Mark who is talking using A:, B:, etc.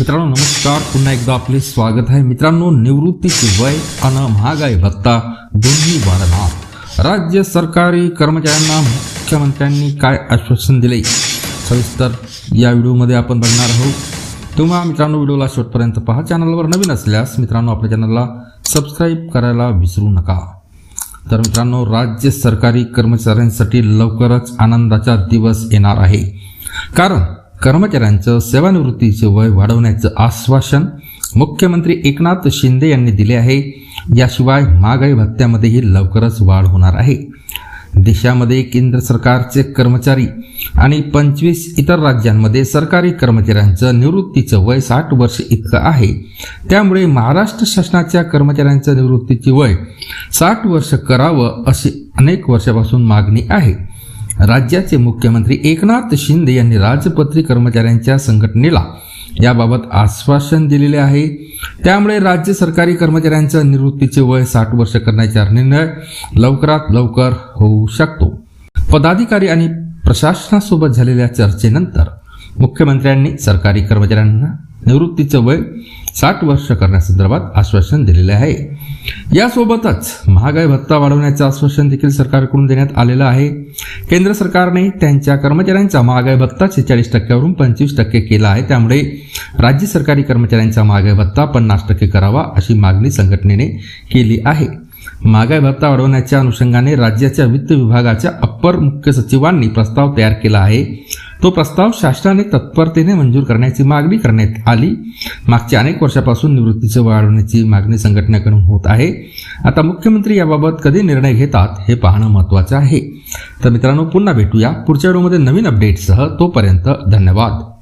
A: मित्रांनो नमस्कार. पुन्हा एकदा आपले स्वागत आहे. मित्रांनो निवृत्तीचे वय आणि महागाई भत्ता दोन्ही वाढणार राज्य सरकारी कर्मचाऱ्यांना मुख्यमंत्र्यांनी काय आश्वासन दिले सविस्तर या व्हिडिओमध्ये आपण बघणार आहोत. तेव्हा मित्रांनो व्हिडिओला शेवटपर्यंत पहा. चॅनलवर नवीन असल्यास मित्रांनो आपल्या चॅनलला सबस्क्राईब करायला विसरू नका. तर मित्रांनो राज्य सरकारी कर्मचाऱ्यांसाठी लवकरच आनंदाचा दिवस येणार आहे. कारण कर्मचाऱ्यांचं सेवानिवृत्तीचे वय वाढवण्याचं आश्वासन मुख्यमंत्री एकनाथ शिंदे यांनी दिले आहे. याशिवाय महागाई भत्त्यामध्येही लवकरच वाढ होणार आहे. देशामध्ये केंद्र सरकारचे कर्मचारी आणि पंचवीस इतर राज्यांमध्ये सरकारी कर्मचाऱ्यांचं निवृत्तीचं वय साठ वर्ष इतकं आहे. त्यामुळे महाराष्ट्र शासनाच्या कर्मचाऱ्यांचं निवृत्तीचे वय साठ वर्ष करावं अशी अनेक वर्षापासून मागणी आहे. राज्याचे मुख्यमंत्री एकनाथ शिंदे यांनी राजपत्री कर्मचाऱ्यांच्या संघटनेला याबाबत आश्वासन दिलेले आहे. त्यामुळे राज्य सरकारी कर्मचाऱ्यांचं निवृत्तीचे वय साठ वर्ष करण्याचा निर्णय लवकरात लवकर होऊ शकतो. पदाधिकारी आणि प्रशासनासोबत झालेल्या चर्चेनंतर मुख्यमंत्र्यांनी सरकारी कर्मचाऱ्यांना निवृत्तीचं वय साठ वर्ष करण्यासंदर्भात आश्वासन दिलेले आहे. यासोबतच महागाई भत्ता वाढवण्याचं आश्वासन देखील सरकारकडून देण्यात आलेलं आहे. केंद्र सरकारने त्यांच्या कर्मचाऱ्यांचा महागाई भत्ता सेहेचाळीस टक्क्यावरून पंचवीस टक्के केला आहे. त्यामुळे राज्य सरकारी कर्मचाऱ्यांचा महागाई भत्ता पन्नास टक्के करावा अशी मागणी संघटनेने केली आहे. महागाई भत्ता वाढवण्याच्या अनुषंगाने राज्याच्या वित्त विभागाच्या अप्पर मुख्य सचिवांनी प्रस्ताव तयार केला आहे. तो प्रस्ताव शासनाने तत्परतेने मंजूर करण्याची मागणी करण्यात आली. मागच्या अनेक वर्षापासून निवृत्तीचे वाढवण्याची मागणी संघटनेकडून होत आहे. आता मुख्यमंत्री याबाबत कधी निर्णय घेतात हे पाहणं महत्त्वाचं आहे. तर मित्रांनो पुन्हा भेटूया पुढच्या व्हिडिओमध्ये नवीन अपडेटसह तोपर्यंत धन्यवाद.